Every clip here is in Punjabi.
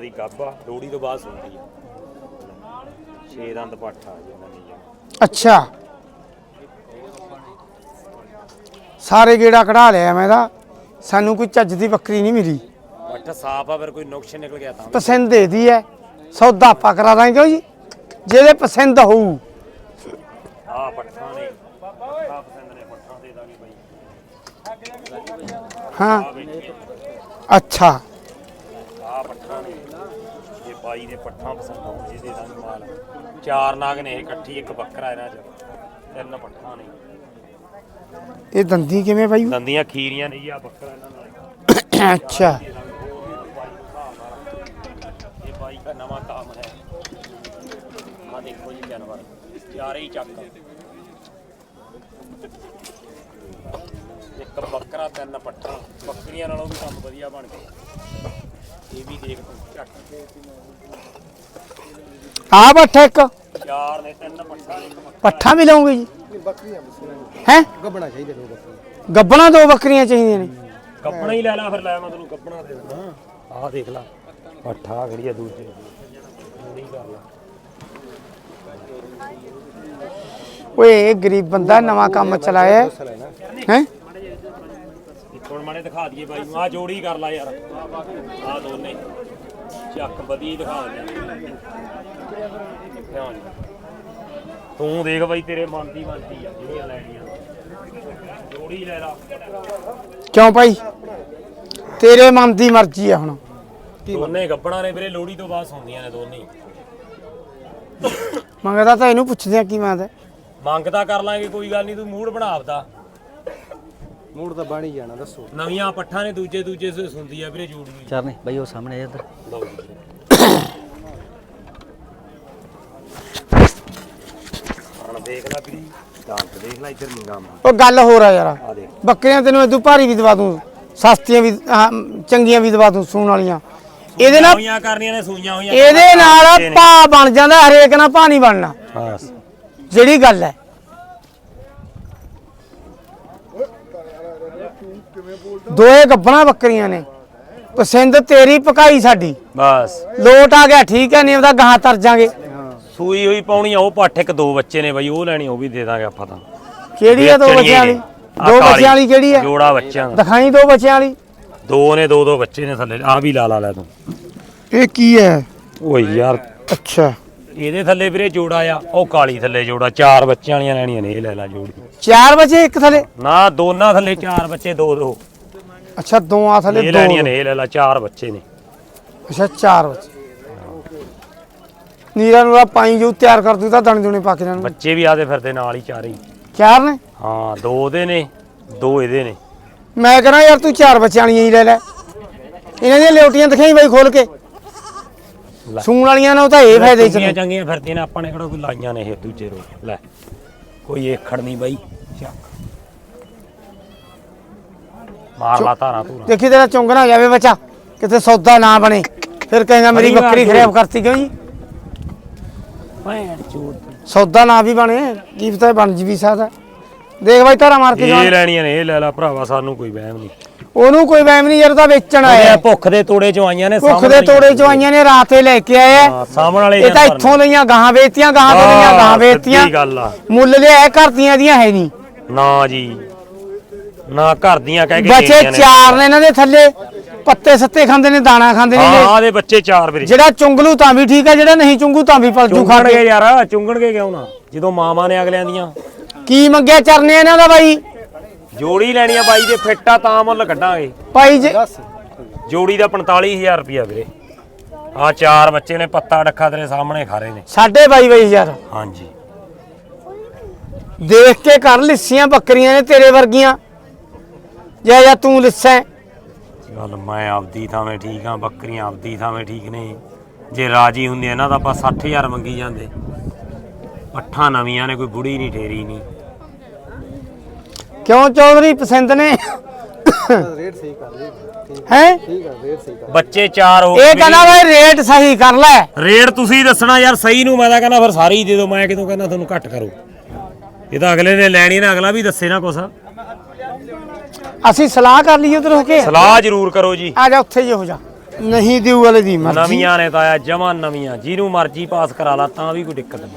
ਬੱਕਰੀਆਂ ਦੀ ਗੱਭਾ ਲੋੜੀ ਤੋਂ ਬਾਅਦ ਸੁਣਦੀ ਆ। ਛੇ ਦੰਦ ਪੱਠਾ ਜੀ ਉਹਨਾਂ ਦੀ। ਅੱਛਾ। ਸਾਰੇ ਗੇੜਾ ਕਢਾ ਲਿਆ ਮੈਂ ਦਾ ਸਾਨੂੰ ਕੋਈ ਚੱਜ ਦੀ ਬੱਕਰੀ ਨਹੀਂ ਮਿਲੀ। ਪੱਠਾ ਸਾਫ਼ ਆ ਫਿਰ ਕੋਈ ਨੁਕਸ ਨਿਕਲ ਗਿਆ ਤਾਂ ਪਸੰਦ ਇਹਦੀ ਹੈ ਸੌਦਾ ਆਪਾਂ ਕਰਾ ਦਾਂਗੇ ਜੀ? ਜਿਹਦੇ ਪਸੰਦ ਹੋਊ। ਆ ਪੱਠਾ ਨੇ। ਪੱਠਾ ਪਸੰਦ ਨੇ ਪੱਠਾ ਦੇ ਦਾਂਗੇ ਬਾਈ। ਹਾਂ। ਅੱਛਾ। ਬਾਈ ਦੇ ਪੱਠਾ ਪਸੰਦ ਹੋਣ ਜਿਹਦੇ ਦਾਂਗੇ ਮਾਲ ਚਾਰ ਨਾਗ ਨੇ ਇਕੱਠੀ ਇੱਕ ਬੱਕਰਾ ਇਹਨਾਂ ਚ। ਤਿੰਨ ਪੱਠਾ ਨੇ। ਇਹ ਦੰਦੀ ਕਿਵੇਂ ਬਾਈ? ਦੰਦੀਆਂ ਖੀਰੀਆਂ ਨੇ ਜੀ ਆ ਬੱਕਰਾ ਇਹਨਾਂ ਨਾਲ। ਅੱਛਾ। ਇਹ ਬਾਈ ਦਾ ਨਵਾਂ ਕੰਮ ਹੈ। ਆ ਦੇਖੋ ਜੀ ਜਾਨਵਰ। ਚਾਰੇ ਹੀ ਚੱਕ। ਇੱਕ ਬੱਕਰਾ ਤਿੰਨ ਪੱਠਾ। ਬੱਕਰੀਆਂ ਨਾਲੋਂ ਵੀ ਕੰਮ ਵਧੀਆ ਬਣ ਗਿਆ ਇਹ ਵੀ ਦੇਖ ਤੂੰ ਝੱਟ। ਆ ਬੱਠਾ ਇੱਕ। ਚਾਰ ਨੇ ਤਿੰਨ ਪੱਠਾ ਇੱਕ। ਪੱਠਾ ਵੀ ਲਾਉਂਗੇ ਜੀ। ਹੈ? ਗੱਬਣਾ ਚਾਹੀਦੇ ਦੋ ਬੱਕਰੇ ਗੱਬਣਾ ਦੋ ਬੱਕਰੀਆਂ ਚਾਹੀਦੀਆਂ ਨੇ। ਕੱਪਣਾ ਹੀ ਲੈ ਲਾ ਫਿਰ ਲੈ ਮੈਂ ਤੈਨੂੰ ਕੱਪਣਾ ਦੇ ਦਿੰਦਾ। ਆਹ ਦੇਖ ਲੈ ਪੱਠਾ ਖੜੀ ਆ ਦੂਜੇ। ਥੋੜੀ ਕਰ ਲਾ। ਓਏ ਇਹ ਗਰੀਬ ਬੰਦਾ ਨਵਾਂ ਕੰਮ ਚਲਾਇਆ ਹੈ। ਇੱਕ ਹੁਣ ਮਾੜੇ ਦਿਖਾ ਦਈਏ ਬਾਈ ਨੂੰ। ਆ ਜੋੜੀ ਕਰ ਲਾ ਯਾਰ। ਆ ਦੋਨੇ। ਚੱਕ ਬਦੀ ਦਿਖਾ ਦੇ। ਧਿਆਨ। ਤੂੰ ਦੇਖ ਬਾਈ ਤੇਰੇ ਮਨ ਦੀ ਮਰਜ਼ੀ ਆ ਜਿਹੜੀਆਂ ਲੈਣੀਆਂ ਜੋੜੀ ਲੈ ਲਾ। ਕਿਉਂ ਭਾਈ? ਤੇਰੇ ਮਨ ਦੀ ਮਰਜ਼ੀ ਆ ਹੁਣ। ਦੋਨੇ ਗੱਬਣਾ ਨੇ ਵੀਰੇ ਲੋੜੀ ਤੋਂ ਬਾਅਦ ਸੌਂਦੀਆਂ ਨੇ ਦੋਨੇ। ਮੰਗਦਾ ਤਾਂ ਇਹਨੂੰ ਪੁੱਛਦੇ ਆ ਕੀ ਮੰਗਦਾ। ਮੰਗ ਤਾਂ ਕਰ ਲਾਂਗੇ ਕੋਈ ਗੱਲ ਨਹੀਂ ਤੂੰ ਮੂਡ ਬਣਾ ਆਪਦਾ। ਮੂਡ ਤਾਂ ਬਣ ਹੀ ਜਾਣਾ ਦੱਸੋ। ਨਵੀਆਂ ਪੱਠਾਂ ਨੇ ਦੂਜੇ ਦੂਜੇ ਸੇ ਸੁਣਦੀ ਆ ਵੀਰੇ ਜੋੜੀ ਚਰਨੇ ਬਈ ਉਹ ਸਾਹਮਣੇ ਆ ਇੱਧਰ। ਲਓ ਜੀ। ਹੁਣ ਦੇਖ ਲੈ ਵੀਰੇ ਦੰਦ ਦੇਖ ਲੈ ਇੱਧਰ ਨਿਗਾਹ ਮਾਰ ਉਹ ਗੱਲ ਹੋਰ ਆ ਯਾਰ। ਆ ਦੇਖ। ਬੱਕਰੀਆਂ ਤੈਨੂੰ ਇਦੋਂ ਭਾਰੀ ਵੀ ਦਵਾ ਦੂੰ ਸਸਤੀਆਂ ਵੀ ਆਹ, ਚੰਗੀਆਂ ਵੀ ਦਵਾ ਦੂੰ ਸੂਣ ਵਾਲੀਆਂ। ਇਹਦੇ ਨਾਲ ਹੋਈਆਂ ਕਰਨੀਆਂ ਨੇ ਸੂਈਆਂ ਹੋਈਆਂ ਇਹਦੇ ਨਾਲ ਭਾ ਬਣ ਜਾਂਦਾ ਹਰੇਕ ਨਾਲ ਭਾ ਨਹੀਂ ਬਣਨਾ। ਬਸ। ਜਿਹੜੀ ਗੱਲ ਹੈ। ਦੋਏ ਗੱਬਣਾ ਬੱਕਰੀਆਂ ਨੇ। ਪਸੰਦ ਤੇਰੀ ਪਕਾਈ ਸਾਡੀ। ਬਸ। ਲੋਟ ਆ ਗਿਆ ਠੀਕ ਹੈ ਨਹੀਂ ਉਹਦਾ ਗਾਂ ਤਰ ਜਾਗੇ। ਸੂਈ ਹੋਈ ਪਾਉਣੀ ਆ ਉਹ ਪੱਠ ਇੱਕ ਦੋ ਬੱਚੇ ਨੇ ਬਈ ਉਹ ਲੈਣੀ ਉਹ ਵੀ ਦੇ ਦਾਂਗੇ ਆਪਾਂ ਤਾਂ। ਕਿਹੜੀ ਹੈ ਦੋ ਬੱਚਿਆਂ ਵਾਲੀ? ਦੋ ਬੱਚਿਆਂ ਵਾਲੀ ਕਿਹੜੀ ਹੈ ਜੋੜਾ ਬੱਚਿਆਂ ਦਾ। ਦਿਖਾਈ ਦੋ ਬੱਚਿਆਂ ਵਾਲੀ। ਦੋ ਨੇ ਦੋ ਦੋ ਬੱਚੇ ਨੇ ਥੱਲੇ ਆ ਵੀ ਲਾ ਲਾ ਲੈ ਤੂੰ। ਇਹ ਕੀ ਹੈ? ਓਏ ਯਾਰ। ਅੱਛਾ। ਇਹਦੇ ਥੱਲੇ ਵੀਰੇ ਜੋੜਾ ਆ ਉਹ ਕਾਲੀ ਥੱਲੇ ਜੋੜਾ ਚਾਰ ਬੱਚਿਆਂ ਵਾਲੀਆਂ ਲੈਣੀਆਂ ਨੇ ਇਹ ਲੈ ਲੈ ਜੋੜੀ। ਚਾਰ ਬੱਚੇ ਇੱਕ ਥਲੇ? ਨਾ ਦੋਨਾਂ ਥੱਲੇ ਚਾਰ ਬੱਚੇ ਦੋ ਦੋ। ਅੱਛਾ ਦੋਆਂ ਥਲੇ ਇਹ ਦੋ ਲੈਣੀਆਂ ਨੇ ਇਹ ਲੈ ਲੈ ਚਾਰ ਬੱਚੇ ਨੇ। ਅੱਛਾ ਚਾਰ ਬੱਚੇ। ਨੀਰਾ ਨੂਰਾ ਪਾਈ ਜੋ ਤਿਆਰ ਕਰ ਦੂ ਤਾਂ ਦਣ ਦੁਣੇ ਪਾ ਕੇ ਜਾਣ ਬੱਚੇ ਵੀ ਆਦੇ ਫਿਰਦੇ ਨਾਲ ਹੀ ਚਾਰੇ ਹੀ। ਚਾਰ ਨੇ? ਹਾਂ ਦੋ ਉਹਦੇ ਨੇ ਦੋ ਇਹਦੇ ਨੇ। ਮੈਂ ਕਹਿੰਦਾ ਯਾਰ ਤੂੰ ਚਾਰ ਬੱਚਿਆਂ ਵਾਲੀਆਂ ਹੀ ਲੈ ਲੈ। ਇਹਨਾਂ ਦੀਆਂ ਲਿਓਟੀਆਂ ਦਿਖਾਈ ਬਾਈ ਖੋਲ ਕੇ। ਲੈ। ਸੂਣ ਵਾਲੀਆਂ ਨੇ ਉਹ ਤਾਂ ਇਹ ਫਾਇਦੇ ਚ ਚੰਗੀਆਂ ਨੇ ਚੰਗੀਆਂ ਫਿਰਦੀਆਂ ਨੇ ਆਪਾਂ ਨੇ ਕਿਹੜਾ ਕੋਈ ਲਾਈਆਂ ਨੇ ਇਹ ਦੂਜੇ ਰੋ ਲੈ ਕੋਈ ਏਖੜ ਨਹੀਂ ਬਾਈ। ਚੱਕ। ਮਾਰ ਲਾ ਧਾਰਾਂ ਤੂੰ ਦੇਖੀ ਤੇਰਾ ਚੁੰਗ ਨਾ ਜਾਵੇ ਬੱਚਾ। ਕਿਤੇ ਸੌਦਾ ਨਾ ਬਣੇ। ਫਿਰ ਕਹੇਗਾ ਮੇਰੀ ਬੱਕਰੀ ਜੋ- ਖਰਾਬ ਕਰਤੀ ਕਿਉਂ ਜੀ? ਭੈਣ ਚੋਦ। ਸੌਦਾ ਨਾ ਵੀ ਬਣੇ। ਕੀ ਪਤਾ ਬਣ ਜੀ ਵੀ ਸਕਦਾ। ਦੇਖ ਬਾਈ ਧਾਰਾ ਮਾਰ ਕੇ ਇਹ ਜਾਣ। ਲੈਣੀਆਂ ਨੇ ਇਹ ਲੈ ਲੈ ਭਰਾਵਾ ਸਾਨੂੰ ਕੋਈ ਵਹਿਮ ਨਹੀਂ। ਉਹਨੂੰ ਕੋਈ ਵਹਿਮ ਨਹੀਂ ਯਾਰ ਤਾਂ ਵੇਚਣ ਇਹ ਆਇਆ ਭੁੱਖ ਦੇ ਤੋੜੇ ਚੋਂ ਆਈਆਂ ਨੇ ਭੁੱਖ ਦੇ ਤੋੜੇ ਚ ਆਈਆਂ ਨੇ ਰਾਤੇ ਲੈ ਕੇ ਆਏ ਆ। ਹਾਂ, ਸਾਹਮਣੇ ਵਾਲੇ ਇਹ ਤਾਂ ਇੱਥੋਂ ਲਈਆਂ ਗਾਹਾਂ ਵੇਚਤੀਆਂ ਗਾਹਾਂ ਤੋਂ ਲਈਆਂ ਗਾਹਾਂ ਵੇਚਤੀਆਂ। ਮੁੱਲ ਲਿਆ ਘਰ ਦੀਆਂ ਦੀਆਂ ਹੈ ਨਹੀਂ। ਨਾ ਜੀ। ਨਾ ਘਰ ਦੀਆਂ ਕਹਿ ਕੇ ਬੱਚੇ ਦੇਣੀਆਂ ਨੇ। ਚਾਰ ਨੇ ਇਹਨਾਂ ਦੇ ਥੱਲੇ ਪੱਤੇ ਸੱਤੇ ਖਾਂਦੇ ਨੇ ਦਾਣਾ ਖਾਂਦੇ ਨੇ ਹਾਂ ਇਹ। ਆਦੇ ਬੱਚੇ ਚਾਰ ਵੀਰੇ। ਜਿਹੜਾ ਚੁੰਗਲੂ ਤਾਂ ਵੀ ਠੀਕ ਹੈ ਜਿਹੜਾ ਨਹੀਂ ਚੁੰਗੂ ਤਾਂ ਵੀ ਪਲਜੂ ਖਾ ਚੁੰਗਣਗੇ ਕੇ। ਯਾਰ ਚੁੰਗਣਗੇ ਕਿਉਂ ਨਾ? ਜਦੋਂ ਮਾਵਾਂ ਨੇ ਅਗਲਿਆਂ ਦੀਆਂ। ਕੀ ਮੰਗਿਆ ਚਰਨੇ ਇਹਨਾਂ ਦਾ ਬਾਈ? ਜੋੜੀ ਲੈਣੀ ਆ ਬਾਈ ਦੇ ਫਿੱਟਾ ਤਾਂ ਮੁੱਲ ਕੱਢਾਂਗੇ। ਭਾਈ ਜੇ ਜੋੜੀ ਦਾ 45000 ਰੁਪਿਆ ਵੀਰੇ। ਆ ਚਾਰ ਬੱਚੇ ਨੇ ਪੱਤਾ ਡੱਖਾ ਤੇਰੇ ਸਾਹਮਣੇ ਖਾ ਰਹੇ ਨੇ। ਸਾਢੇ ਬਾਈ ਬਾਈ ਯਾਰ ਹਾਂਜੀ। ਦੇਖ ਕੇ ਕਰ ਲਿੱਸੀਆਂ ਬੱਕਰੀਆਂ ਨੇ ਤੇਰੇ ਵਰਗੀਆਂ। ਜਾਂ ਜਾਂ ਤੂੰ ਲਿੱਸਾ। ਗੱਲ ਮੈਂ ਆਪਦੀ ਥਾਵੇਂ ਠੀਕ ਆ ਬੱਕਰੀਆਂ ਆਪਦੀ ਥਾਵੇਂ ਠੀਕ ਨੇ। ਜੇ ਰਾਜੀ ਹੁੰਦੇ ਇਹਨਾਂ ਦਾ ਆਪਾਂ 60000 ਮੰਗੀ ਜਾਂਦੇ। ਪੱਠਾਂ ਨਵੀਆਂ ਨੇ ਕੋਈ ਬੁੜੀ ਨਹੀਂ ਠੇਰੀ ਨਹੀਂ ਕਿਉਂ ਚੌਧਰੀ ਪਸੰਦ ਨੇ? ਰੇਟ ਸਹੀ ਕਰ ਲਈ ਠੀਕ ਹੈ? ਠੀਕ ਆ ਰੇਟ ਸਹੀ ਕਰ ਬੱਚੇ ਚਾਰ ਹੋ ਇਹ ਕਹਿੰਦਾ ਬਾਈ ਰੇਟ ਸਹੀ ਕਰ ਲੈ। ਰੇਟ ਤੁਸੀਂ ਦੱਸਣਾ ਯਾਰ ਸਹੀ ਨੂੰ ਮੈਂ ਤਾਂ ਕਹਿੰਦਾ ਫਿਰ ਸਾਰੇ ਦੇ ਦਿਓ। ਮੈਂ ਕਿਦੋਂ ਕਹਿੰਦਾ ਤੁਹਾਨੂੰ ਘੱਟ ਕਰੋ। ਇਹ ਤਾਂ ਅਗਲੇ ਨੇ ਲੈਣੀ ਨਾ ਅਗਲਾ ਵੀ ਦੱਸੇ ਨਾ ਕੁਛ। ਅਸੀਂ ਸਲਾਹ ਕਰ ਲਈ ਉਧਰ ਹੋ ਕੇ। ਸਲਾਹ ਜ਼ਰੂਰ ਕਰੋ ਜੀ। ਆ ਜਾ ਉੱਥੇ ਜੇ ਹੋ ਜਾ। ਨਹੀਂ ਦਿਊ ਵਾਲੇ ਦੀ ਮਰਜ਼ੀ। ਨਵੀਆਂ ਨੇ ਤਾਇਆ ਜਮਾਂ ਨਵੀਆਂ। ਜਿਹਨੂੰ ਮਰਜ਼ੀ ਪਾਸ ਕਰਾ ਲਾ ਤਾਂ ਵੀ ਕੋਈ ਦਿੱਕਤ ਨਹੀਂ।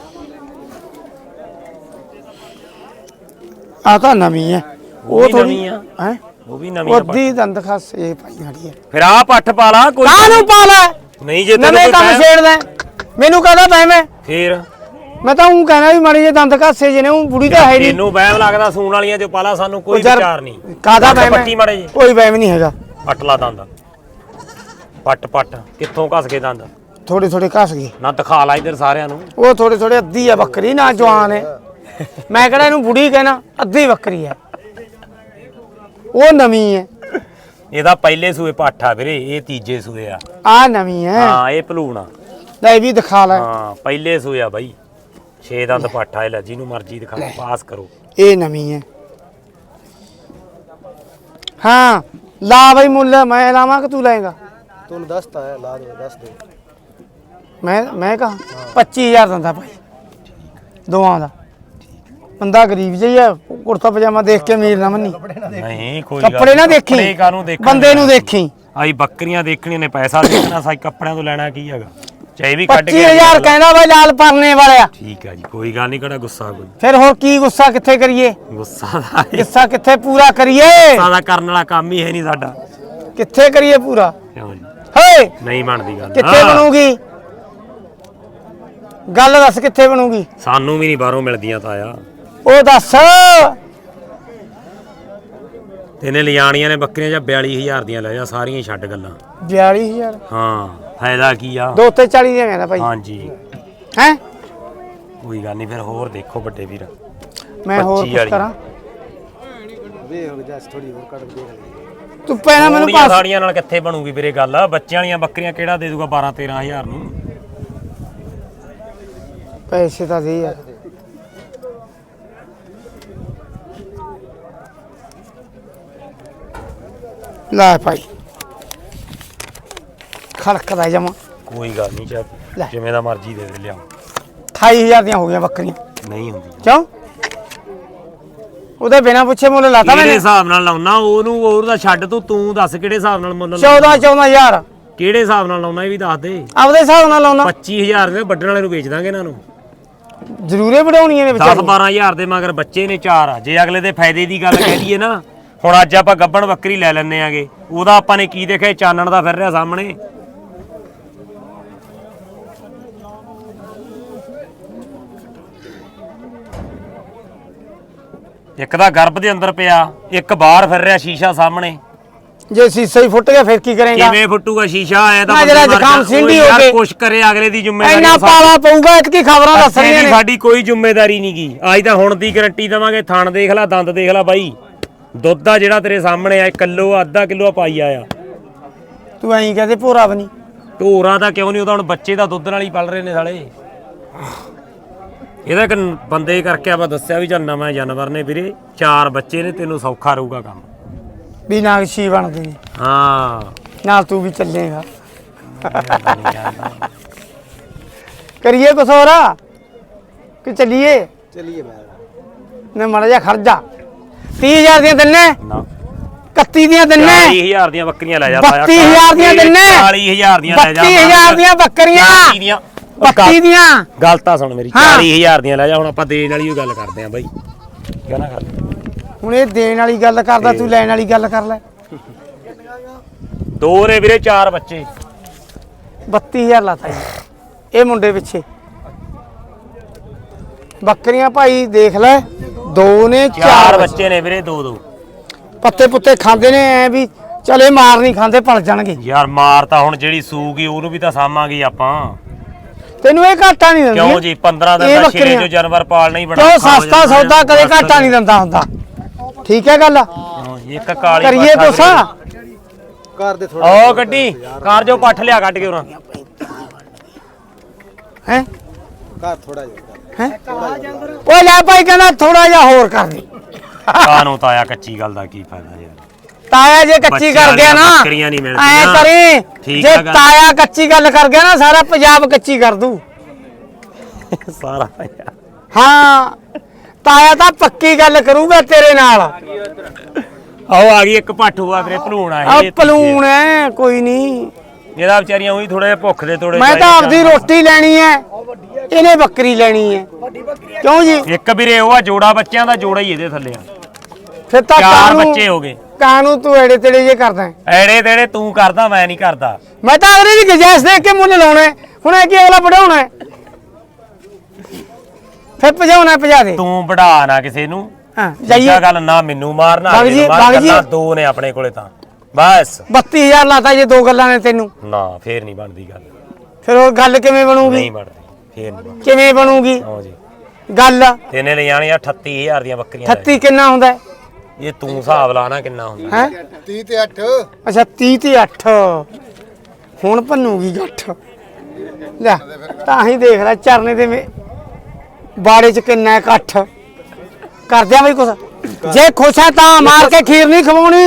ਆ ਤਾਂ ਨਵੀਂ ਹੈ ਉਹ ਉਹ ਵੀ ਥੋੜੀ ਨਵੀਂ ਆ। ਹੈ? ਉਹ ਵੀ ਨਵੀਂ ਉਹਦੀ ਦੰਦ ਖਾਸ ਇਹ ਪਾਈ ਹੜੀ ਹੈ ਫਿਰ ਆ ਪੱਠ ਪਾ ਲਾ ਕੋਈ ਕਾਹਨੂੰ ਪਾ ਲੈ? ਨਹੀਂ ਜੇ ਤੈਨੂੰ ਨਵੇਂ ਕੋਈ ਕੰਮ ਕਹਿ- ਛੇੜਦਾ। ਹੈ? ਮੈਨੂੰ ਕਹਦਾ ਪੈ ਮੈਂ ਫੇਰ? ਮੈਂ ਤਾਂ ਉਹ ਕਹਿਣਾ ਵੀ ਮਾੜੇ ਜੇ ਦੰਦ ਘਾਸੇ ਜਿਹਨੇ ਉਹ ਬੁੜੀ ਤਾਂ ਹੈ ਨਹੀਂ ਤੈਨੂੰ ਵਹਿਮ ਲੱਗਦਾ ਸੂਣ ਵਾਲੀਆਂ ਚ ਪਾਲਾ ਸਾਨੂੰ ਕੋਈ ਯਾਰ, ਵਿਚਾਰ ਨਹੀਂ। ਕਾਹਦਾ ਵਹਿਮ? ਪੱਟੀ ਮਾੜੇ ਜੀ ਕੋਈ ਵਹਿਮ ਨਹੀਂ ਹੈਗਾ। ਪੱਟ ਲਾ ਦੰਦ। ਪੱਟ ਪੱਟ। ਕਿੱਥੋਂ ਘਸ ਕੇ ਦੰਦ? ਥੋੜੇ ਥੋੜੇ ਘਸ ਗਏ। ਨਾ ਦਿਖਾ ਲਾ ਇਧਰ ਸਾਰਿਆਂ ਨੂੰ। ਉਹ ਥੋੜੇ ਥੋੜੇ ਅੱਧੀ ਆ ਬੱਕਰੀ ਨਾ ਜਵਾਨ ਹੈ। ਮੈਂ ਕਿਹੜਾ ਇਹਨੂੰ ਬੁੜੀ ਕਹਿਣਾ ਅੱਧੀ ਬੱਕਰੀ ਹੈ। ਉਹ ਨਵੀਂ ਹੈ। ਇਹਦਾ ਪਹਿਲੇ ਸੂਏ ਪੱਠ ਆ ਵੀਰੇ ਇਹ ਤੀਜੇ ਸੂਏ ਆ। ਆ ਨਵੀਂ ਹੈ। ਹਾਂ ਇਹ ਭਲੂਣਾ ਲੈ ਇਹ ਵੀ ਦਿਖਾ ਲੈ। ਹਾਂ ਪਹਿਲੇ ਸੂਏ ਆ ਬਾਈ। 6 ਦੰਦ ਪੱਠ ਲੈ ਜਿਹਨੂੰ ਮਰਜ਼ੀ ਦਿਖਾ ਪਾਸ ਕਰੋ। ਇਹ ਨਵੀਂ ਹੈ। ਹਾਂ ਲਾ ਬਈ ਮੁੱਲ ਮੈਂ ਲਾਵਾਂ ਕਿ ਤੂੰ ਲਾਏਗਾ? ਤੂੰ ਦੱਸਤਾ ਹੈ ਲਾ ਦੇ ਦੱਸ ਦੇ। ਮੈਂ ਮੈਂ ਕਹਾ 25000 ਦਿੰਦਾ ਭਾਈ। ਦੋਵਾਂ ਦਾ। ਬੰਦਾ ਗਰੀਬ ਜਿਹਾ ਹੀ ਆ ਕੁੜਤਾ ਪਜਾਮਾ ਦੇਖ ਕੇ ਅਮੀਰ ਨਾ ਮੰਨੀ। ਨਹੀਂ ਕੋਈ ਗੱਲ ਕੱਪੜੇ ਨਾ। ਦੇਖੀ ਬੰਦੇ ਨੂੰ ਦੇਖੀ। ਆਈ ਬੱਕਰੀਆਂ ਦੇਖਣੀਆਂ ਨੇ ਪੈਸਾ ਦੇਖਣਾ ਸਾਈ ਕੱਪੜਿਆਂ ਤੋਂ ਲੈਣਾ ਕੀ ਹੈਗਾ? ਚਾਹੇ ਵੀ ਕੱਢ ਕੇ 25000 ਕਹਿੰਦਾ ਬਈ ਲਾਲ ਪਰਨੇ ਵਾਲਿਆ। ਠੀਕ ਹੈ ਜੀ ਕੋਈ ਗੱਲ ਨਹੀਂ ਕਿਹੜਾ ਗੁੱਸਾ ਕੋਈ। ਫਿਰ ਹੋਰ ਕੀ ਗੁੱਸਾ ਕਿੱਥੇ ਕਰੀਏ? ਗੁੱਸਾ ਦਾ ਗੁੱਸਾ ਕਿੱਥੇ ਪੂਰਾ ਕਰੀਏ? ਗੁੱਸਾ ਦਾ ਕਰਨ ਵਾਲਾ ਕੰਮ ਹੀ ਹੈ ਨਹੀਂ ਸਾਡਾ। ਕਿੱਥੇ ਕਰੀਏ ਪੂਰਾ? ਕਿਉਂ ਜੀ? ਹੇ! ਨਹੀਂ ਬਣਦੀ ਗੱਲ। ਕਿੱਥੇ ਬਣੂਗੀ? ਗੱਲ ਦੱਸ ਕਿੱਥੇ ਬਣੂਗੀ? ਸਾਨੂੰ ਵੀ ਨਹੀਂ ਬਾਹਰੋਂ ਮਿਲਦੀਆਂ ਤਾਇਆ ਉਹ ਦੱਸ। ਤੈਨੇ ਲਿਜਾਣੀਆਂ ਨੇ ਬੱਕਰੀਆਂ ਜਾਂ 42000 ਦੀਆਂ ਲੈ ਜਾ ਸਾਰੀਆਂ ਛੱਡ ਗੱਲਾਂ। 42000 ਹਾਂ। ਫਾਇਦਾ ਕੀ ਆ? ਦੋ ਤੇ 40 ਦੀਆਂ ਕਹਿੰਦਾ ਭਾਈ। ਹਾਂਜੀ। ਹੈ? ਕੋਈ ਗੱਲ ਨਹੀਂ ਫਿਰ ਹੋਰ ਦੇਖੋ ਵੱਡੇ ਵੀਰ। ਮੈਂ ਹੋਰ 25 ਕੁਝ ਵਾਲੀ। ਕਰਾਂ। ਤੂੰ ਪਹਿਲਾਂ ਮੈਨੂੰ ਪਾਸ ਸਾੜੀਆਂ ਨਾਲ ਕਿੱਥੇ ਬਣੂਗੀ ਵੀਰੇ ਗੱਲ? ਬੱਚਿਆਂ ਵਾਲੀਆਂ ਬੱਕਰੀਆਂ ਕਿਹੜਾ ਦੇ ਦੂਗਾ 12 13000 ਨੂੰ? ਪੈਸੇ ਤਾਂ ਦੇ ਯਾਰ ਲੈ ਭਾਈ। ਖੜਕਦਾ ਜਮਾ ਕੋਈ ਗੱਲ ਨਹੀਂ ਲੈ। ਚਾਹ ਜਿਵੇਂ ਦਾ ਮਰਜ਼ੀ ਦੇ ਦੇ ਲਿਆਓ। 28000 ਦੀਆਂ ਹੋ ਗਈਆਂ ਬੱਕਰੀਆਂ। ਨਹੀਂ ਹੁੰਦੀ ਕਿਉਂ? ਉਹਦੇ ਬਿਨਾ ਪੁੱਛੇ ਮੁੱਲ ਲਾਤਾ ਕਿਹੜੇ ਮੈंने ਹਿਸਾਬ ਨਾਲ ਲਾਉਣਾ? ਉਹਨੂੰ ਉਹਦਾ ਛੱਡ ਤੂੰ ਤੂੰ ਦੱਸ ਕਿਹੜੇ ਹਿਸਾਬ ਨਾਲ ਮੁੱਲ 14 14000 ਕਿਹੜੇ ਹਿਸਾਬ ਨਾਲ ਲਾਉਣਾ ਇਹ ਵੀ ਦੱਸ ਦੇ। ਆਪਦੇ ਹਿਸਾਬ ਨਾਲ ਲਾਉਣਾ। 25000 ਦੇ ਵੱਢਣ ਵਾਲੇ ਨੂੰ ਵੇਚ ਦਾਂਗੇ ਇਹਨਾਂ ਨੂੰ। ਜ਼ਰੂਰੇ ਵਧਾਉਣੀਆਂ ਨੇ 10 ਵਿਚਾਰੀ 12000 ਦੇ ਮਗਰ ਬੱਚੇ ਨੇ ਚਾਰ। ਆ ਜੇ ਅਗਲੇ ਦੇ ਫਾਇਦੇ ਦੀ ਗੱਲ ਕਹਿ ਦਈਏ ਨਾ ਹੁਣ ਅੱਜ ਆਪਾਂ ਗੱਬਣ ਬੱਕਰੀ ਲੈ ਲੈਨੇ ਆਗੇ। ਉਹਦਾ ਆਪਾਂ ਨੇ ਕੀ ਦੇਖਿਆ? ਚਾਨਣ ਦਾ ਫਿਰ ਰਿਹਾ ਸਾਹਮਣੇ। ਇੱਕ ਦਾ ਗਰਭ ਦੇ ਅੰਦਰ ਪਿਆ ਇੱਕ ਬਾਹਰ ਫਿਰ ਰਿਹਾ ਸ਼ੀਸ਼ਾ ਸਾਹਮਣੇ। ਜੇ ਸੀਸਾ ਹੀ ਫੁੱਟ ਗਿਆ ਫਿਰ ਕੀ ਕਰੇਗਾ? ਕਿਵੇਂ ਫੁੱਟੂਗਾ ਸ਼ੀਸ਼ਾ ਆਇਆ ਤਾਂ ਨਾ ਬੰਦਾ ਜਿਹੜਾ ਮਰ ਜ਼ੁਕਾਮ ਹੋ ਯਾਰ ਕੇ- ਕੁਛ ਕਰੇ ਅਗਲੇ ਦੀ ਜ਼ਿੰਮੇਵਾਰੀ ਇੰਨਾ ਸਾਡੀ- ਪਾਲਾ ਪਊਗਾ ਇਤਕੀ ਖਬਰਾਂ ਦੱਸ ਅੱਛੇ ਰਹੀਆਂ ਦੀ ਨੇ। ਸਾਡੀ ਕੋਈ ਜ਼ਿੰਮੇਵਾਰੀ ਨਹੀਂ ਗੀ। ਅੱਜ ਤਾਂ ਹੁਣ ਦੀ ਗਰੰਟੀ ਦਵਾਂਗੇ ਥਣ ਦੇਖ ਲੈ ਦੰਦ ਦੇਖ ਲੈ ਬਾਈ। ਦੁੱਧ ਆ ਜਿਹੜਾ ਤੇਰੇ ਸਾਹਮਣੇ ਆ ਕਿਲੋ ਆ, ਅੱਧਾ ਕਿਲੋ ਪਾਈ ਆਇਆ। ਤੂੰ ਐਂ ਕਹਦੇ ਭੋਰਾ ਬਣੀ ਢੋਰਾ ਦਾ ਕਿਉਂ ਨਹੀਂ ਉਹਦਾ ਹੁਣ ਬੱਚੇ ਦਾ ਦੁੱਧ ਨਾਲ ਹੀ ਪਲ ਰਹੇ ਨੇ ਸਾਲੇ। ਇਹਦਾ ਇੱਕ ਬੰਦੇ ਕਰਕੇ ਆਪਾਂ ਦੱਸਿਆ ਵੀ ਜਾਂ ਨਵਾਂ ਜਾਨਵਰ ਨੇ ਵੀਰੇ ਚਾਰ ਬੱਚੇ ਨੇ ਤੈਨੂੰ ਸੌਖਾ ਰਹੂਗਾ ਕੰਮ। ਵੀ ਨਾਗਸ਼ੀ ਬਣਦੇ। ਨੇ ਹਾਂ। ਨਾਲ ਤੂੰ ਵੀ ਚੱਲੇਗਾ। ਕਰੀਏ ਕੁਛ ਹੋਰ? ਕਿ ਚੱਲੀਏ? ਚਲਿਏ ਮੈਂ ਨੇ ਮੜ ਜਾ। ਖਰਜਾ 30000 ਦੀਆਂ ਦਿੰਨੇ? ਨਾ। 31 ਦੀਆਂ ਦਿੰਨੇ? 40000 ਦੀਆਂ ਬੱਕਰੀਆਂ ਲੈ ਜਾ 32000 ਦੀਆਂ ਦਿੰਨੇ? 40000 ਦੀਆਂ ਲੈ ਜਾ 32000 ਦੀਆਂ ਬੱਕਰੀਆਂ? 40 ਦੀਆਂ। 32 ਦੀਆਂ? ਗੱਲ ਤਾਂ ਸੁਣ ਮੇਰੀ ਹਾਂ। 40000 ਦੀਆਂ ਲੈ ਜਾ ਹੁਣ ਆਪਾਂ ਦੇਣ ਵਾਲੀ ਗੱਲ ਕਰਦੇ ਆਂ ਬਾਈ। ਕਿਆ ਨਾ ਕਰ ਹੁਣ ਇਹ ਦੇਣ ਵਾਲੀ ਗੱਲ ਕਰਦਾ ਤੂੰ ਲੈਣ ਵਾਲੀ ਗੱਲ ਕਰ ਲੈ। ਦੋ ਨੇ ਵੀਰੇ ਚਾਰ ਬੱਚੇ। 32000 ਲਾਤਾ ਜੀ। ਇਹ ਮੁੰਡੇ ਪਿੱਛੇ। ਬੱਕਰੀਆਂ ਭਾਈ ਦੇਖ ਲੈ। ਦੋ ਨੇ ਚਾਰ ਚਾਰ ਬੱਚੇ। ਨੇ ਵੀਰੇ ਦੋ ਦੋ। ਪੱਤੇ ਪੁੱਤੇ ਖਾਂਦੇ ਨੇ ਐ ਵੀ ਚਲੇ ਮਾਰ ਨਹੀਂ ਖਾਂਦੇ ਪਲ ਜਾਣਗੇ। ਯਾਰ ਮਾਰ ਤਾਂ ਹੁਣ ਜਿਹੜੀ ਸੂਗੀ ਉਹਨੂੰ ਵੀ ਤਾਂ ਸਾਮਾਂਗੇ ਆਪਾਂ। ਤੈਨੂੰ ਇਹ ਘਾਟਾ ਨਹੀਂ ਦਿੰਦੀ। ਕਿਉਂ ਜੀ? 15 ਦਿਨ ਇਹ ਦਾ ਬੱਕਰੀਆਂ। ਜੋ ਜਾਨਵਰ ਪਾਲਣਾ ਹੀ ਬੜਾ ਕਿਉਂ ਸਸਤਾ ਸੌਦਾ। ਕਦੇ ਘਾਟਾ ਨਹੀਂ ਦਿੰਦਾ ਹੁੰਦਾ। ਠੀਕ ਹੈ ਗੱਲ? ਹਾਂ, ਇੱਕ ਕਾਲੀ ਕਰੀਏ ਵੀਰੇ। ਕਰ ਦੇ ਥੋੜਾ ਉਹ ਗੱਡੀ। ਕਾਰ ਜੋ ਪੱਠ ਲਿਆ ਕੱਢ ਕੇ ਉਹਨਾਂ ਹੈ? ਕਰ ਥੋੜਾ ਜਿਹਾ। ਹੈ? ਉਹ ਲੈ ਭਾਈ ਕਹਿੰਦਾ ਥੋੜਾ ਜਿਹਾ ਹੋਰ ਕਰ ਦੇ। ਕਾਨੂੰ ਤਾਇਆ ਕੱਚੀ ਗੱਲ ਦਾ ਕੀ ਫਾਇਦਾ ਯਾਰ? ਤਾਇਆ ਜੇ ਕੱਚੀ ਬੱਚਿਆਂ ਕਰ ਗਿਆ ਵਾਲੀਆਂ ਨਾ ਬੱਕਰੀਆਂ ਨਹੀਂ ਐ ਮਿਲਦੀਆਂ। ਕਰੀ ਠੀਕ ਜੇ ਆ ਗੱਲ। ਤਾਇਆ ਕੱਚੀ ਗੱਲ ਕਰ ਗਿਆ ਨਾ ਸਾਰਾ ਪੰਜਾਬ ਕੱਚੀ ਕਰ ਦੂ। ਸਾਰਾ। ਹਾਂ ਤਾਇਆ ਤਾਂ ਪੱਕੀ ਗੱਲ ਕਰੂਗਾ ਤੇਰੇ ਨਾਲ। ਆਓ ਆ ਗਈ ਇੱਕ ਪੱਠ ਹੋਆ ਵੀਰੇ ਭਲੂਣਾ ਆ ਪਲੂਣ ਐ ਕੋਈ ਨਹੀਂ ਇਹਦਾ ਵਿਚਾਰੀਆਂ ਉਹੀ ਥੋੜੇ ਭੁੱਖ ਦੇ ਤੋੜੇ ਮੈਂ ਤਾਂ ਆਪਦੀ ਰੋਟੀ ਲੈਣੀ ਹੈ ਇਹਨੇ ਬੱਕਰੀ ਲੈਣੀ ਹੈ ਕਿਉਂ ਜੀ? ਇੱਕ ਵੀਰੇ ਉਹ ਆ ਜੋੜਾ ਬੱਚਿਆਂ ਦਾ ਜੋੜਾ ਹੀ ਇਹਦੇ ਥੱਲੇ ਆ। ਫਿਰ ਤਾਂ ਚਾਰ ਕਾਹਨੂੰ ਬੱਚੇ ਹੋ ਗਏ। ਕਾਹਨੂੰ ਤੂੰ ਏੜੇ ਤੇੜੇ ਜੇ ਕਰਦਾ ਹੈ? ਐੜੇ ਤੇੜੇ ਤੂੰ ਕਰਦਾ ਮੈਂ ਨਹੀਂ ਕਰਦਾ। ਮੈਂ ਤਾਂ ਅਗਲੇ ਦੀ ਗੁੰਜਾਇਸ਼ ਦੇਖ ਕੇ ਮੁੱਲ ਲਾਉਣਾ ਹੈ। ਹੁਣ ਇਹ ਕੀ ਅਗਲਾ ਵਧਾਉਣਾ ਹੈ? ਫਿਰ ਭਜਾਉਣਾ ਭਜਾ ਦੇ। ਤੂੰ ਵਢਾ ਨਾ ਕਿਸੇ ਨੂੰ। ਹਾਂ ਜਾਈਏ। ਜਾਈਏ ਗੱਲ ਨਾ ਮੈਨੂੰ ਮਾਰਨਾ ਬਾਗ ਜੀ, ਬਾਗ ਜੀ। ਦੋ ਨੇ ਆਪਣੇ ਕੋਲੇ ਤਾਂ। ਬਸ। 32000 ਲਾਤਾ ਜੇ ਦੋ ਗੱਲਾਂ ਨੇ ਤੈਨੂੰ। ਨਾ ਫੇਰ ਨਹੀਂ ਬਣਦੀ ਗੱਲ। ਫਿਰ ਉਹ ਗੱਲ ਕਿਵੇਂ ਬਣੂਗੀ? ਨਹੀਂ ਬਣਦੀ ਫੇਰ ਨਹੀਂ ਬਣਦੀ। ਕਿਵੇਂ ਬਣੂਗੀ? ਹਾਂ ਜੀ। ਗੱਲ। ਤੇਨੇ ਲੈ ਜਾਣੀਆਂ 38000 ਦੀਆਂ ਬੱਕਰੀਆਂ ਲੈ। 36 ਕਿੰਨਾ ਹੁੰਦਾ ਹੈ। ਇਹ ਤੂੰ ਹਿਸਾਬ ਲਾ ਨਾ ਕਿੰਨਾ ਹੁੰਦਾ। ਹੈ? 30 ਤੇ 8 ਅੱਛਾ 30 ਤੇ 8 ਹੁਣ ਭੰਨੂਗੀ ਗੱਠ। ਲੈ ਤਾਂ ਹੀ ਦੇਖ ਲੈ ਚਰਨੇ ਦੇ ਮੇ- ਬਾੜੇ ਚ ਕਿੰਨਾ ਇਕੱਠ। ਕਰ ਦਿਆਂ ਬਈ ਕੁਛ? ਜੇ ਖੁਸ਼ ਹੈ ਤਾਂ ਮਾਰ ਕੇ ਖੀਰ ਨਹੀਂ ਖਵਾਉਣੀ।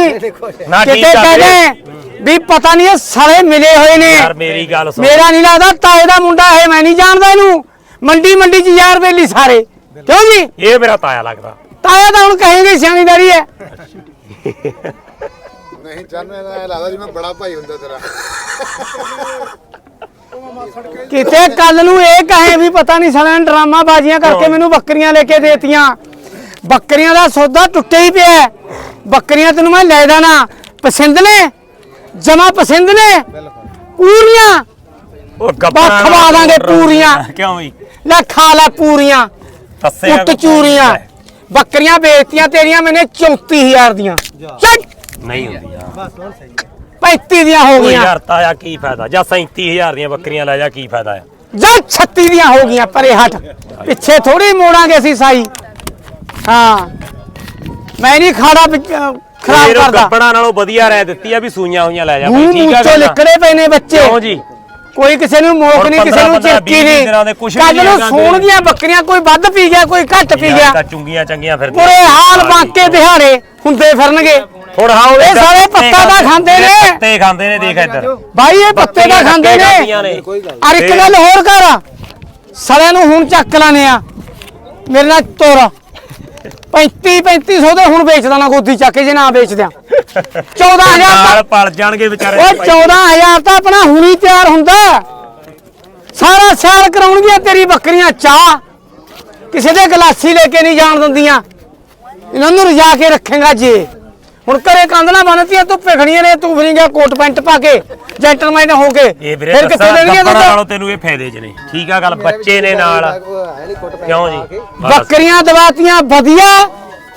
ਨਾ ਠੀਕ ਕਿਤੇ ਆ ਵੀਰੇ। ਕਹਿੰਦੇ ਵੀ ਪਤਾ ਨਹੀਂ ਇਹ ਸਾਲੇ ਮਿਲੇ ਹੋਏ ਨੇ। ਯਾਰ ਮੇਰੀ ਗੱਲ ਸੁਣ। ਮੇਰਾ ਨਹੀਂ ਲੱਗਦਾ ਤਾਏ ਦਾ ਮੁੰਡਾ ਇਹ ਮੈਂ ਨਹੀਂ ਜਾਣਦਾ ਇਹਨੂੰ। ਮੰਡੀ ਮੰਡੀ ਚ ਯਾਰ ਬੇਲੀ ਸਾਰੇ। ਕਿਉਂ ਜੀ? ਇਹ ਮੇਰਾ ਤਾਇਆ ਲੱਗਦਾ। ਤਾਇਆ ਤਾਂ ਹੁਣ ਕਹੇਗੇ ਸਿਆਣੀਦਾਰੀ ਹੈ। ਨਹੀਂ ਚਾਹਨੇ ਦਾ ਲੱਗਦਾ ਜਿਵੇਂ ਬੜਾ ਭਾਈ ਹੁੰਦਾ ਤੇਰਾ। ਕਿਤੇ ਕੱਲ ਨੂੰ ਇਹ ਕਹੇ ਵੀ ਪਤਾ ਨਹੀਂ ਸਾਲਿਆਂ ਨੇ ਡਰਾਮਾ ਬਾਜ਼ੀਆਂ ਕਰਕੇ ਮੈਨੂੰ ਬੱਕਰੀਆਂ ਲੈ ਕੇ ਦੇਤੀਆਂ। ਬੱਕਰੀਆਂ ਦਾ ਸੌਦਾ ਟੁੱਟੇ ਹੀ ਪਿਆ ਹੈ। ਬੱਕਰੀਆਂ ਤੈਨੂੰ ਮੈਂ ਲੈ ਦੇਣਾ ਪਸੰਦ ਨੇ? ਜਮਾ ਪਸੰਦ ਨੇ? ਪੂਰੀਆਂ? ਉਹ ਬਸ ਖਵਾ ਦਾਂਗੇ ਪੂਰੀਆਂ। ਕਿਉਂ ਵੀ? ਲੈ ਖਾ ਲੈ ਪੂਰੀਆਂ। ਉੱਟ ਚੂਰੀਆਂ। ਬੱਕਰੀਆਂ ਵੇਚਤੀਆਂ ਤੇਰੀਆਂ ਮੈਨੇ 34000 ਦੀਆਂ। ਚੱਲ। ਨਹੀਂ ਹੁੰਦੀ ਯਾਰ 35 ਦੀਆਂ ਹੋ ਗਈਆਂ। ਯਾਰ ਤਾਇਆ ਕੀ ਫਾਇਦਾ? ਜਾਂ 37000 ਦੀਆਂ ਬੱਕਰੀਆਂ ਲੈ ਜਾ ਕੀ ਫਾਇਦਾ ਆ? ਜਾਂ 36 ਦੀਆਂ ਹੋ ਗਈਆਂ ਪਰੇ ਹਟ। ਪਿੱਛੇ ਥੋੜੀ ਮੋੜਾਂਗੇ ਅਸੀਂ ਸਾਈ। ਹਾਂ। ਮੈਂ ਨਹੀਂ ਖਾੜਾ ਵਿੱਚ, ਅਹ, ਖਰਾਬ ਕਰਦਾ। ਕੱਪੜਾ ਨਾਲੋਂ ਵਧੀਆ ਰਹਿ ਦਿੱਤੀ ਆ ਵੀ ਸੂਈਆਂ ਹੋਈਆਂ ਲੈ ਜਾ ਮੂੰਹ ਬਈ ਠੀਕ ਆ ਮੂੰਹ ਚੋਂ ਗੱਲ ਲਿਕੜੇ ਪਏ ਨੇ ਬੱਚੇ। ਕਿਉਂ ਜੀ? ਕੋਈ ਕਿਸੇ ਨੂੰ ਮੋਕ ਹੁਣ ਨਹੀਂ ਕਿਸੇ ਨੂੰ 15 ਚਿਰਕੀ 20 ਦਿਨਾਂ ਦੇ ਨਹੀਂ ਕੱਲ ਨੂੰ ਸੂਣ ਦੀਆਂ ਬੱਕਰੀਆਂ ਕੋਈ ਵੱਧ ਪੀ ਗਿਆ ਕੋਈ ਘੱਟ ਪੀ ਗਿਆ। ਚੁੰਗੀਆਂ ਚੰਗੀਆਂ ਫਿਰ ਬੁਰੇ ਹਾਲ ਬਾਕੇ ਦਿਹਾੜੇ ਹੁੰਦੇ ਫਿਰਨਗੇ। ਹੁਣ ਹਾਂ ਇਹ ਸਾਰੇ ਪੱਤਾ ਤਾਂ ਖਾਂਦੇ ਨੇ। ਪੱਤੇ ਖਾਂਦੇ ਨੇ ਦੇਖ ਇੱਧਰ। ਭਾਈ ਇਹ ਪੱਤੇ ਦਾ ਖਾਂਦੇ ਨੇ। ਅਰ ਇੱਕ ਗੱਲ ਹੋਰ ਕਰ। ਸਾਲਿਆਂ ਨੂੰ ਹੁਣ ਚੱਕ ਲਾਨੇ ਆ। ਮੇਰੇ ਨਾਲ ਤੋਰ। 35 3500 ਦੇ ਹੁਣ ਵੇਚ ਦੇਣਾ ਗੋਦੀ ਚੱਕ ਕੇ ਜੇ ਨਾ ਵੇਚ ਦਿਆਂ 14000 ਨਾਲ ਤਾਂ ਪਲ ਜਾਣਗੇ ਵਿਚਾਰੇ। ਉਹ 14000 ਤਾਂ ਆਪਣਾ ਹੁਣੀ ਤਿਆਰ ਹੁੰਦਾ। ਸਾਰਾ ਸਿਆਲ ਕਰਾਉਣਗੀਆਂ ਤੇਰੀ ਬੱਕਰੀਆਂ ਚਾਹ। ਕਿਸੇ ਦੇ ਗਲਾਸੀ ਲੈ ਕੇ ਨਹੀਂ ਜਾਣ ਦਿੰਦੀਆਂ। ਇਹਨਾਂ ਨੂੰ ਰਜਾ ਕੇ ਰੱਖੇਗਾ ਜੇ। ਹੁਣ ਘਰੇ ਕੰਦਣਾ ਬਣਤੀਆਂ ਧੁੱਪੇ ਖੜੀਆਂ ਨੇ ਤੂੰ ਫਿਰੀ ਗਿਆ ਕੋਟ ਪੈਂਟ ਪਾ ਕੇ ਜੈਂਟਲਮੈਨ ਹੋ ਕੇ। ਇਹ ਵੀਰੇ ਫਿਰ ਕਿੱਥੇ ਗੱਬਣਾ ਦੁੱਧ ਨਾਲੋਂ ਤੈਨੂੰ ਇਹ ਫਾਇਦੇ ਚ ਨੇ। ਠੀਕ ਆ ਗੱਲ ਬੱਚੇ ਨੇ ਨਾਲ। ਕਿਉਂ ਜੀ। ਬੱਕਰੀਆਂ ਦਵਾਤੀਆਂ ਵਧੀਆ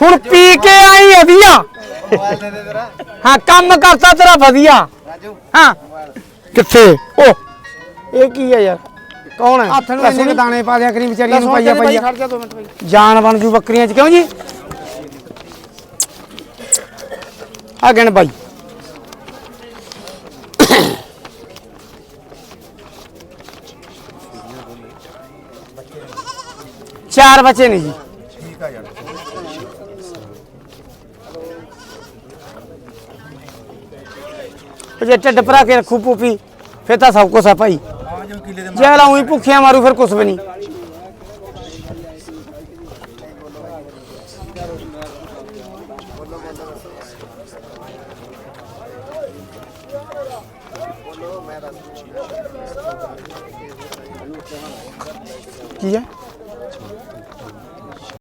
ਹੁਣ ਪੀ ਕੇ ਆਈ ਵਧੀਆ। ਹਾਂ ਕੰਮ ਕਰਤਾ ਤੇਰਾ ਵਧੀਆ। ਹਾਂ। ਕਿੱਥੇ? ਉਹ ਇਹ ਕੀ ਹੈ ਯਾਰ? ਕੌਣ ਹੈ? ਹੱਥ ਨੂੰ ਇੰਨੇ ਦਾਣੇ ਪਾ ਦਿਆ ਕਰੀ ਵਿਚਾਰੀ ਨੂੰ ਪਾਈਆ ਪਾਈਆ। ਜਾਨ ਬਣ ਜੂ ਬੱਕਰੀਆਂ ਚ ਕਿਉਂ ਜੀ? ਆ ਗਣ ਬਾਈ। ਚਾਰ ਬੱਚੇ ਨੇ ਜੀ। ਉਹ ਜੇ ਢਿੱਡ ਭਰਾ ਕੇ ਰੱਖੂ ਪੂਪੀ, ਫਿਰ ਤਾਂ ਸਭ ਕੁਛ ਆ ਭਾਈ। ਜੇ ਲਾਉਂ ਭੁੱਖਿਆ ਮਾਰੂ, ਫਿਰ ਕੁਛ ਵੀ ਨਹੀਂ।